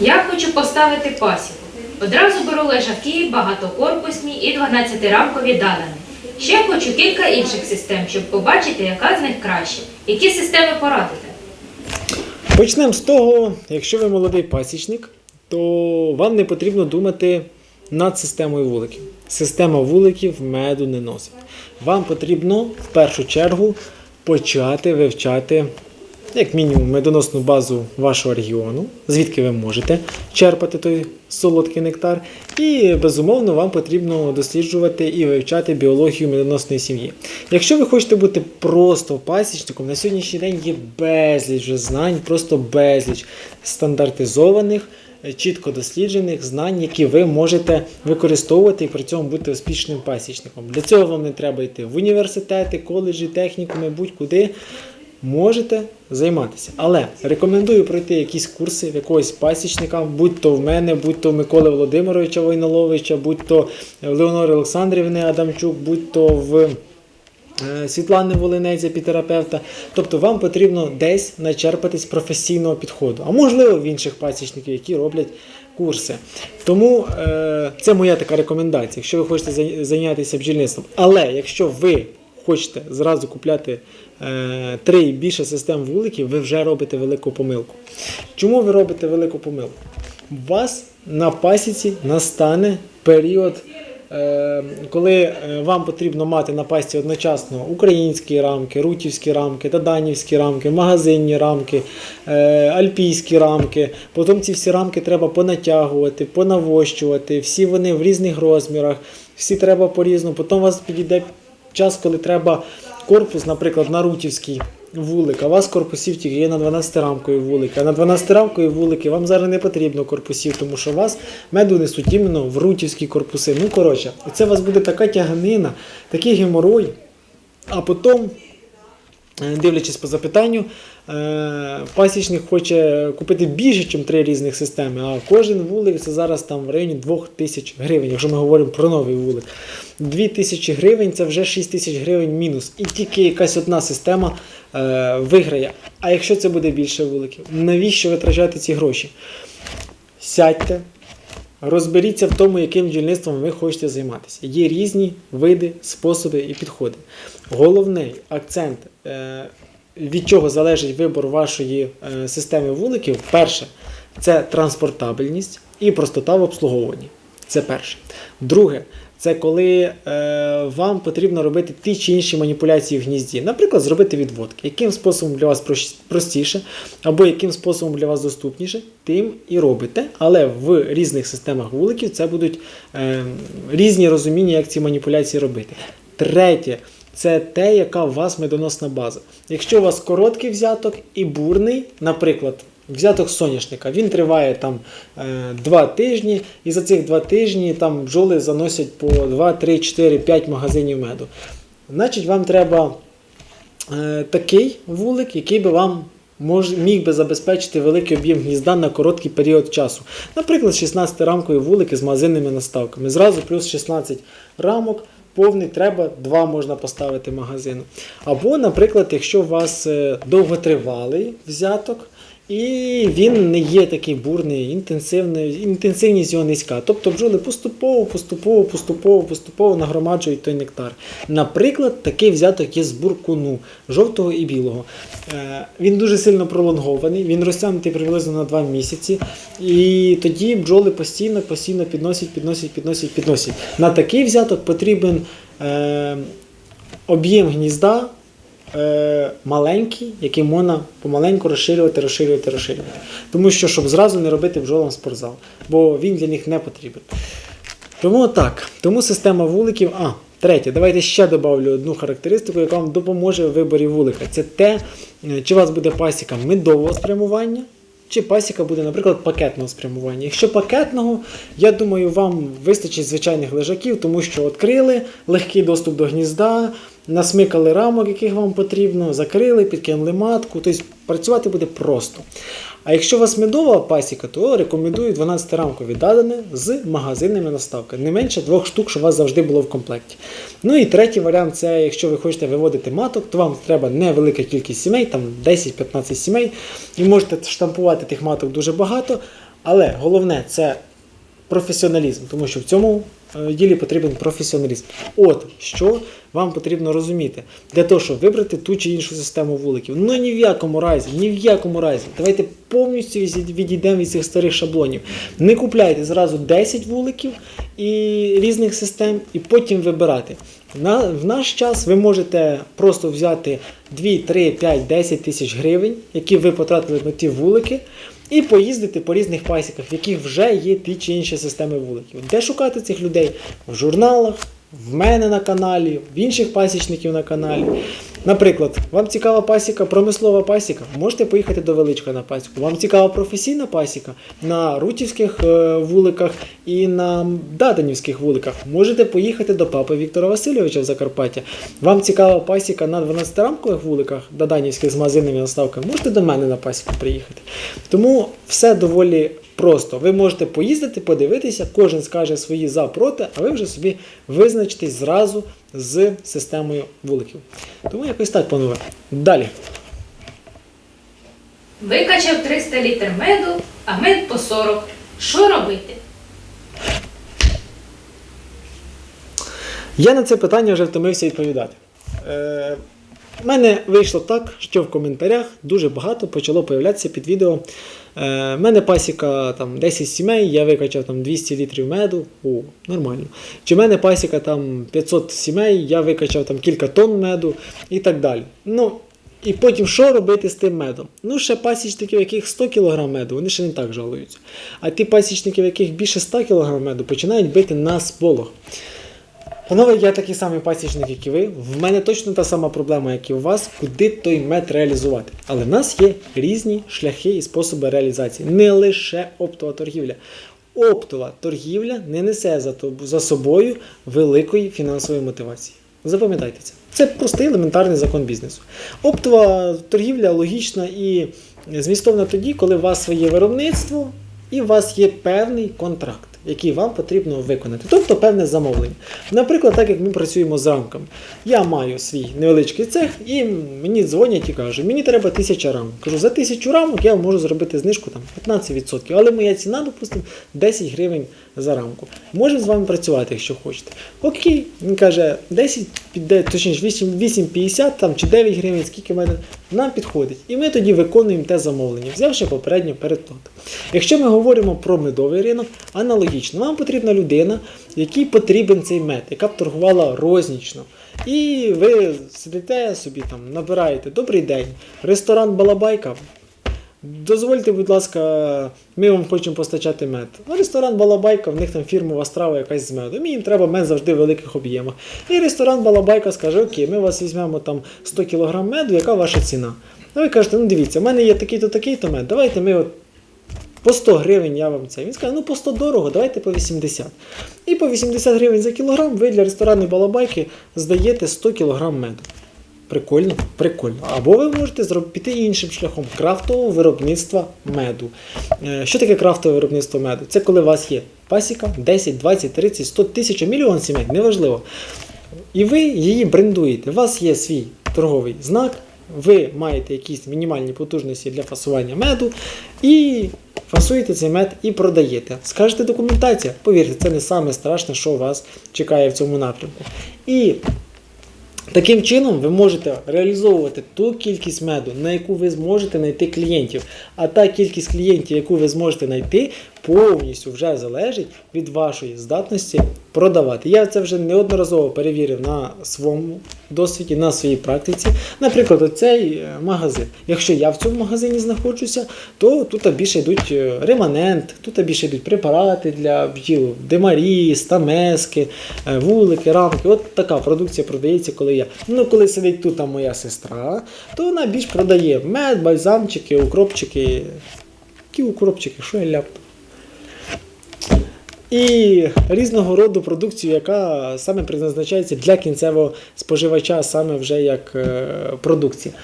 Я хочу поставити пасіку. Одразу беру лежаки, багатокорпусні і 12-рамкові далини. Ще хочу кілька інших систем, щоб побачити, яка з них краще. Які системи порадите? Почнемо з того, якщо ви молодий пасічник, то вам не потрібно думати над системою вуликів. Система вуликів меду не носить. Вам потрібно в першу чергу почати вивчати, як мінімум, медоносну базу вашого регіону, звідки ви можете черпати той солодкий нектар. І, безумовно, вам потрібно досліджувати і вивчати біологію медоносної сім'ї. Якщо ви хочете бути просто пасічником, на сьогоднішній день є безліч знань, просто безліч стандартизованих, чітко досліджених знань, які ви можете використовувати і при цьому бути успішним пасічником. Для цього вам не треба йти в університети, коледжі, технікуми, будь-куди. Можете займатися. Але рекомендую пройти якісь курси в якогось пасічника, будь то в мене, будь то в Миколи Володимировича Войноловича, будь то в Леонори Олександрівни Адамчук, будь то в е, Світлани Волинець, епітерапевта. Тобто вам потрібно десь начерпатись професійного підходу, а можливо в інших пасічників, які роблять курси. Тому е, це моя така рекомендація, якщо ви хочете зайнятися бджільництвом. Але якщо ви хочете зразу купляти три і більше систем вуликів, ви вже робите велику помилку. Чому ви робите велику помилку? У вас на пасіці настане період, е, коли е, вам потрібно мати на пасіці одночасно українські рамки, рутівські рамки, даданівські рамки, магазинні рамки, е, альпійські рамки. Потім ці всі рамки треба понатягувати, понавощувати, всі вони в різних розмірах, всі треба по-різному. Потім у вас підійде час, коли треба корпус, наприклад, на рутівський вулик, а у вас корпусів тільки є на 12-рамкові вулики. А на 12-рамкові вулики вам зараз не потрібно корпусів, тому що у вас меду несуть іменно в рутівські корпуси. Ну, коротше, це у вас буде така тяганина, такий геморой, а потім. Е, Дивлячись по запитанню, е, пасічник хоче купити більше, ніж три різних системи, а кожен вулик це зараз там в районі 2000 гривень, якщо ми говоримо про новий вулик. 2000 гривень це вже 6 тисяч гривень мінус. І тільки якась одна система е, виграє. А якщо це буде більше вуликів, навіщо витрачати ці гроші? Сядьте, Розберіться в тому, яким бджільництвом ви хочете займатися. Є різні види, способи і підходи. Головний акцент, е, від чого залежить вибор вашої е, системи вуликів, перше, це транспортабельність і простота в обслуговуванні. Це перше. Друге, це коли е, вам потрібно робити ті чи інші маніпуляції в гнізді. Наприклад, зробити відводки. Яким способом для вас простіше, або яким способом для вас доступніше, тим і робите. Але в різних системах вуликів це будуть різні розуміння, як ці маніпуляції робити. Третє. Це те, яка у вас медоносна база. Якщо у вас короткий взяток і бурний, наприклад, взяток соняшника, він триває там е, 2 тижні, і за цих 2 тижні там бджоли заносять по 2, 3, 4, 5 магазинів меду. Значить, вам треба е, такий вулик, який би вам мож, міг би забезпечити великий об'єм гнізда на короткий період часу. Наприклад, 16-рамкові вулики з магазинними наставками. Зразу плюс 16 рамок. Повний треба, два можна поставити магазину. Або, наприклад, якщо у вас е, довготривалий взяток, і він не є такий бурний, інтенсивний, інтенсивність його низька. Тобто бджоли поступово, поступово, поступово, поступово нагромаджують той нектар. Наприклад, такий взяток є з буркуну жовтого і білого. Е, Він дуже сильно пролонгований, він розтягнутий приблизно на 2 місяці. І тоді бджоли постійно, постійно підносять, підносять, підносять, підносять. На такий взяток потрібен е, об'єм гнізда е, маленький, який можна помаленьку розширювати, розширювати, розширювати. Тому що, щоб зразу не робити бджолам спортзал, бо він для них не потрібен. Тому так, тому система вуликів. А, третє, давайте ще добавлю одну характеристику, яка вам допоможе в виборі вулика. Це те, е, чи у вас буде пасіка медового спрямування, чи пасіка буде, наприклад, пакетного спрямування. Якщо пакетного, я думаю, вам вистачить звичайних лежаків, тому що відкрили легкий доступ до гнізда, насмикали рамок, яких вам потрібно, закрили, підкинули матку. Тобто працювати буде просто. А якщо у вас медова пасіка, то рекомендую 12-рамкові дадане з магазинними наставками. Не менше двох штук, щоб у вас завжди було в комплекті. Ну і третій варіант це якщо ви хочете виводити маток, то вам треба невелика кількість сімей, там 10-15 сімей, і можете штампувати тих маток дуже багато. Але головне це професіоналізм, тому що в цьому е, ділі потрібен професіоналізм. От що вам потрібно розуміти для того, щоб вибрати ту чи іншу систему вуликів. Ну ні в якому разі, ні в якому разі. Давайте повністю відійдемо від цих старих шаблонів. Не купляйте зразу 10 вуликів і різних систем, і потім вибирати. На, в наш час ви можете просто взяти 2, 3, 5, 10 тисяч гривень, які ви потратили на ті вулики, і поїздити по різних пасіках, в яких вже є ті чи інші системи вуликів. Де шукати цих людей? В журналах, в мене на каналі, в інших пасічників на каналі. Наприклад, вам цікава пасіка, промислова пасіка, можете поїхати до Величка на пасіку. Вам цікава професійна пасіка на рутівських е, вуликах і на Даданівських вуликах. Можете поїхати до папи Віктора Васильовича в Закарпаття. Вам цікава пасіка на 12-рамкових вуликах Даданівських з магазинними наставками. Можете до мене на пасіку приїхати. Тому все доволі просто. Ви можете поїздити, подивитися, кожен скаже свої за проти, а ви вже собі визначитесь зразу з системою вуликів. Тому якось так, панове. Далі. Викачав 300 літр меду, а мед по 40. Що робити? Я на це питання вже втомився відповідати. Е, в мене вийшло так, що в коментарях дуже багато почало появлятися під відео. Е, в мене пасіка там 10 сімей, я викачав там 200 літрів меду. О, нормально. Чи в мене пасіка там 500 сімей, я викачав там кілька тонн меду і так далі. Ну, і потім що робити з тим медом? Ну, ще пасічників, в яких 100 кг меду, вони ще не так жалуються. А ті пасічники, в яких більше 100 кг меду, починають бити на сполох. Панове, я такий самий пасічник, як і ви. В мене точно та сама проблема, як і у вас, куди той мед реалізувати. Але в нас є різні шляхи і способи реалізації, не лише оптова торгівля. Оптова торгівля не несе за, за собою великої фінансової мотивації. Запам'ятайте це. Це простий елементарний закон бізнесу. Оптова торгівля логічна і змістовна тоді, коли у вас своє виробництво і у вас є певний контракт, який вам потрібно виконати, тобто певне замовлення. Наприклад, так як ми працюємо з рамками. Я маю свій невеличкий цех, і мені дзвонять і кажуть, мені треба тисяча рамок. Кажу, за тисячу рамок я можу зробити знижку там 15%, але моя ціна, допустимо, 10 гривень за рамку. Можемо з вами працювати, якщо хочете. Окей, він каже, 10, точніше 8,50 там, чи 9 гривень, скільки в мене нам підходить. І ми тоді виконуємо те замовлення, взявши попередню передплату. Якщо ми говоримо про медовий ринок, аналогічно, вам потрібна людина, якій потрібен цей мед, яка б торгувала рознічно. І ви сидите собі там, набираєте добрий день, ресторан Балабайка. Дозвольте, будь ласка, ми вам хочемо постачати мед. Ресторан Балабайка, в них там фірмова страва якась з медом. І їм треба мед завжди в великих об'ємах. І ресторан Балабайка скаже: Окей, ми вас візьмемо там 100 кг меду, яка ваша ціна? А ви кажете, ну дивіться, в мене є такий-то такий-то мед, давайте ми от по 100 гривень я вам це. Він скаже, ну по 100 дорого, давайте по 80. І по 80 гривень за кілограм ви для ресторану Балабайки здаєте 100 кг меду. Прикольно, прикольно. Або ви можете піти іншим шляхом крафтового виробництва меду. Е, Що таке крафтове виробництво меду? Це коли у вас є пасіка 10, 20, 30, 100 тисяч, мільйон сімей, неважливо. І ви її брендуєте. У вас є свій торговий знак, ви маєте якісь мінімальні потужності для фасування меду і фасуєте цей мед і продаєте. Скажете документація, повірте, це не саме страшне, що вас чекає в цьому напрямку. І Таким чином ви можете реалізовувати ту кількість меду, на яку ви зможете знайти клієнтів. А та кількість клієнтів, яку ви зможете знайти, повністю вже залежить від вашої здатності продавати. Я це вже неодноразово перевірив на своєму досвіді, на своїй практиці. Наприклад, оцей е, магазин. Якщо я в цьому магазині знаходжуся, то тут більше йдуть е, реманент, тут більше йдуть препарати для бджіл, демарі, стамески, е, вулики, рамки. От така продукція продається, коли я. Ну, коли сидить тут там моя сестра, то вона більш продає мед, бальзамчики, укропчики. Які укропчики, що я ляпну? І різного роду продукцію, яка саме призначається для кінцевого споживача, саме вже як е, продукція.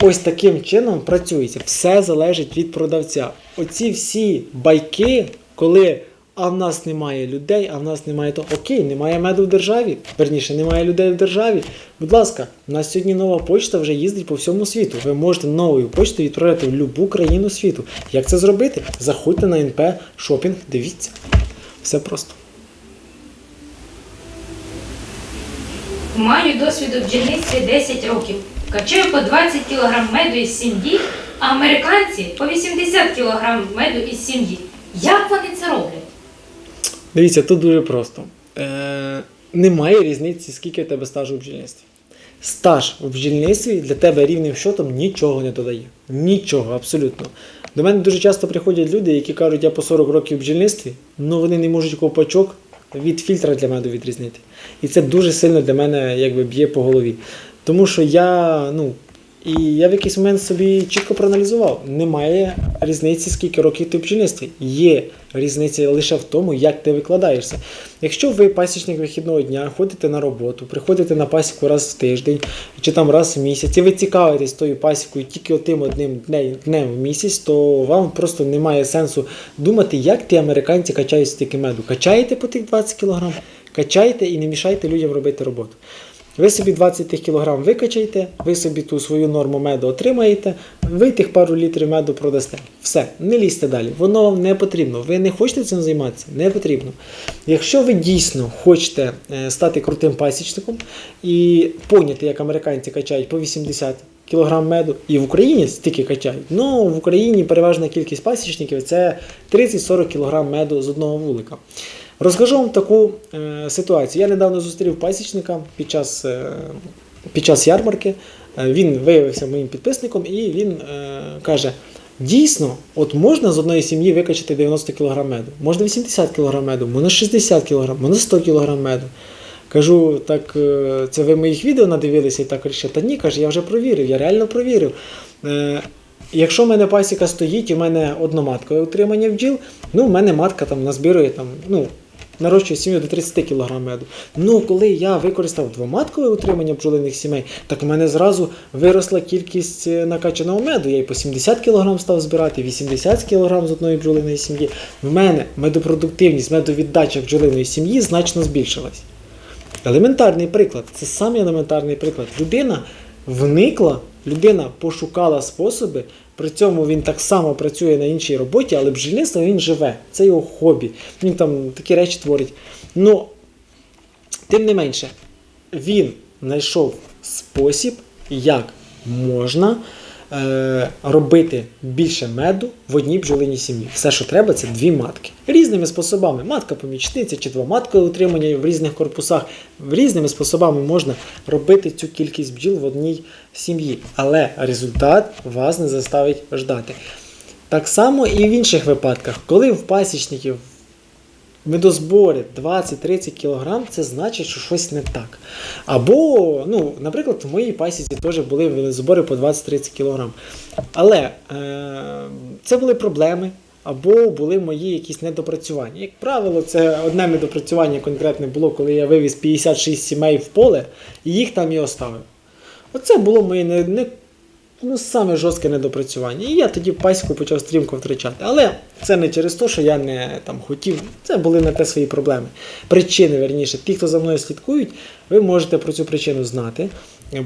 Ось таким чином працюється. Все залежить від продавця. Оці всі байки, коли а в нас немає людей, а в нас немає то. Окей, немає меду в державі. Верніше, немає людей в державі. Будь ласка, у нас сьогодні нова почта вже їздить по всьому світу. Ви можете новою почтою відправляти в будь-яку країну світу. Як це зробити? Заходьте на НП шопінг, дивіться. Все просто. Маю досвід у бджільництві 10 років. Качаю по 20 кг меду із сім'ї, а американці по 80 кг меду із сім'ї. Як вони це роблять? Дивіться, тут дуже просто. Е, немає різниці, скільки в тебе стажу у бджільництві. Стаж у бджільництві для тебе рівним щотом нічого не додає. Нічого, абсолютно. До мене дуже часто приходять люди, які кажуть, я по 40 років в бджільництві, але вони не можуть ковпачок від фільтра для меду відрізнити. І це дуже сильно для мене якби, б'є по голові. Тому що я, ну, і я в якийсь момент собі чітко проаналізував: немає різниці, скільки років ти в бджільництві. Є різниця лише в тому, як ти викладаєшся. Якщо ви пасічник вихідного дня, ходите на роботу, приходите на пасіку раз в тиждень чи там раз в місяць, і ви цікавитесь тою пасікою тільки отим одним днем, в місяць, то вам просто немає сенсу думати, як ті американці качають стільки меду. Качаєте по тих 20 кг, качайте і не мішайте людям робити роботу. Ви собі 20 тих кілограм викачаєте, ви собі ту свою норму меду отримаєте, ви тих пару літрів меду продасте. Все, не лізьте далі. Воно вам не потрібно. Ви не хочете цим займатися? Не потрібно. Якщо ви дійсно хочете е, стати крутим пасічником і поняти, як американці качають по 80 кілограм меду, і в Україні стільки качають. Ну, в Україні переважна кількість пасічників це 30-40 кілограм меду з одного вулика. Розкажу вам таку е, ситуацію. Я недавно зустрів пасічника під час, е, під час ярмарки. Е, він виявився моїм підписником і він каже: дійсно, от можна з одної сім'ї викачати 90 кг меду, можна 80 кг меду, можна 60 кг, можна 100 кг меду. Кажу, так це ви моїх відео надивилися і так рішили. Та ні, каже, я вже провірив, я реально провірив. Якщо в мене пасіка стоїть, і в мене одноматкове утримання бджіл, ну в мене матка там назбирує там, ну, нарощує сім'ю до 30 кг меду. Ну, коли я використав двоматкове утримання бджолиних сімей, так в мене зразу виросла кількість е, накачаного меду. Я і по 70 кг став збирати, 80 кг з одної бджолиної сім'ї. В мене медопродуктивність, медовіддача бджолиної сім'ї значно збільшилась. Елементарний приклад. Це самий елементарний приклад. Людина вникла, людина пошукала способи. При цьому він так само працює на іншій роботі, але бджільництво він живе. Це його хобі. Він там такі речі творить. Ну, тим не менше, він знайшов спосіб, як можна е, робити більше меду в одній бджолиній сім'ї. Все, що треба, це дві матки. Різними способами. Матка помічниця чи двоматкове утримання в різних корпусах. Різними способами можна робити цю кількість бджіл в одній сім'ї. Але результат вас не заставить ждати. Так само і в інших випадках, коли в пасічників медозбори 20-30 кг, це значить, що щось не так. Або, ну, наприклад, в моїй пасіці теж були медозбори по 20-30 кг. Але е, це були проблеми. Або були мої якісь недопрацювання. Як правило, це одне недопрацювання конкретне було, коли я вивіз 56 сімей в поле і їх там і оставив. Оце було моє не, не, ну, саме жорстке недопрацювання. І я тоді пасіку почав стрімко втрачати. Але це не через те, що я не там, хотів, це були не те свої проблеми. Причини, верніше, ті, хто за мною слідкують, ви можете про цю причину знати.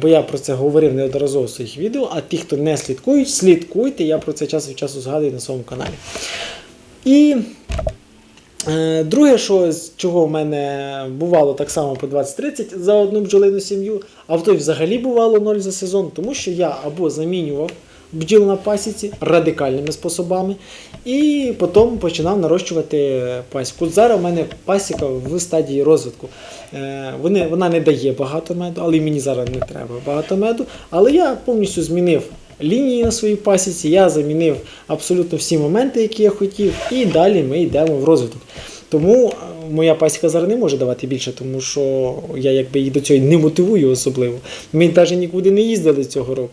Бо я про це говорив неодноразово в своїх відео, а ті, хто не слідкують, слідкуйте, я про це час від часу згадую на своєму каналі. І друге, що чого в мене бувало так само по 20-30 за одну бджолину сім'ю, а в той взагалі бувало 0 за сезон, тому що я або замінював бджіл на пасіці радикальними способами, і потім починав нарощувати пасіку. Зараз в мене пасіка в стадії розвитку. Е, вона не дає багато меду, але мені зараз не треба багато меду. Але я повністю змінив лінії на своїй пасіці, я замінив абсолютно всі моменти, які я хотів, і далі ми йдемо в розвиток. Тому е, моя пасіка зараз не може давати більше, тому що я якби її до цього не мотивую особливо. Ми навіть нікуди не їздили цього року.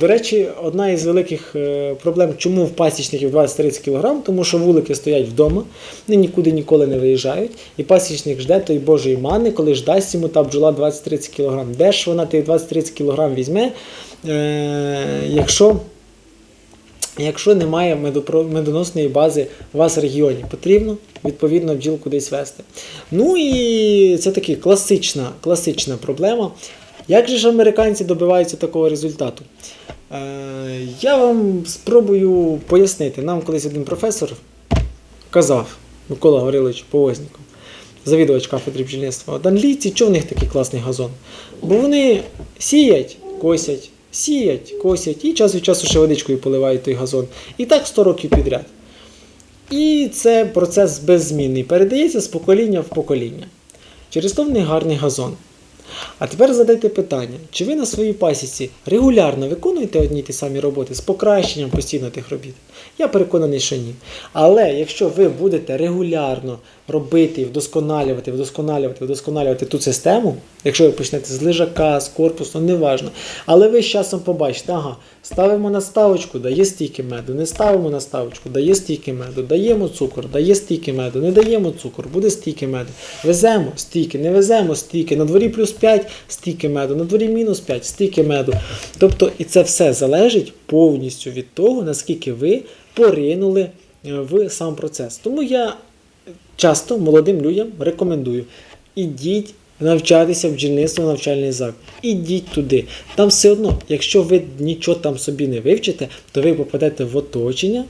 До речі, одна із великих е, проблем, чому в пасічників 20-30 кг, тому що вулики стоять вдома, вони нікуди ніколи не виїжджають, і пасічник жде той Божої мани, коли ж дасть йому та бджола 20-30 кг. Де ж вона тих 20-30 кг візьме, е, якщо Якщо немає медоносної бази у вас в регіоні, потрібно відповідно бджіл кудись вести. Ну і це така класична, класична проблема. Як же ж американці добиваються такого результату? Е, я вам спробую пояснити. Нам колись один професор казав, Микола Горилович Повозніков, завідувач кафедри бджільництва, от англійці, чого в них такий класний газон? Бо вони сіять, косять, сіять, косять і час від часу ще водичкою поливають той газон. І так 100 років підряд. І це процес беззмінний, передається з покоління в покоління. Через то в них гарний газон. А тепер задайте питання, чи ви на своїй пасіці регулярно виконуєте одні ті самі роботи з покращенням постійно тих робіт? Я переконаний, що ні. Але якщо ви будете регулярно робити вдосконалювати, вдосконалювати, вдосконалювати ту систему, якщо ви почнете з лежака, з корпусу, неважно. Але ви з часом побачите, ага, ставимо наставочку, дає стільки меду, не ставимо наставочку, дає стільки меду, даємо цукор, дає стільки меду, не даємо цукор, буде стільки меду. Веземо стільки, не веземо стільки, на дворі плюс 5 стільки меду, на дворі мінус 5 стільки меду. Тобто, і це все залежить повністю від того, наскільки ви поринули е, в сам процес. Тому я часто молодим людям рекомендую: ідіть навчатися в джільництво навчальний заклад. Ідіть туди. Там все одно, якщо ви нічого там собі не вивчите, то ви попадете в оточення,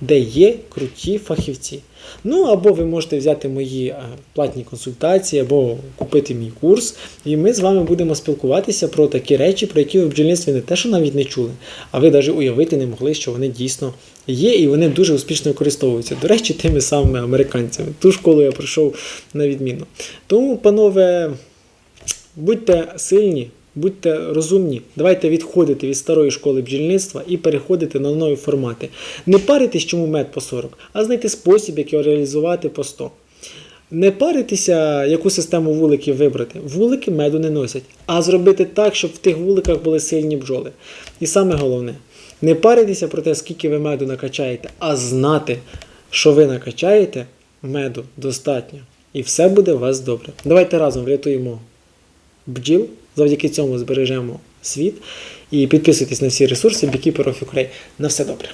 де є круті фахівці. Ну або ви можете взяти мої е, платні консультації, або купити мій курс, і ми з вами будемо спілкуватися про такі речі, про які ви в бджільництві не те, що навіть не чули, а ви навіть уявити не могли, що вони дійсно є, і вони дуже успішно використовуються. До речі, тими самими американцями. Ту школу я пройшов на відміну. Тому, панове, будьте сильні, будьте розумні, давайте відходити від старої школи бджільництва і переходити на нові формати. Не паритесь, чому мед по 40, а знайти спосіб, як його реалізувати по 100. Не паритися, яку систему вуликів вибрати. Вулики меду не носять, а зробити так, щоб в тих вуликах були сильні бджоли. І саме головне, не паритися про те, скільки ви меду накачаєте, а знати, що ви накачаєте меду достатньо. І все буде у вас добре. Давайте разом врятуємо бджіл, завдяки цьому збережемо світ. І підписуйтесь на всі ресурси Beekeeper of. На все добре.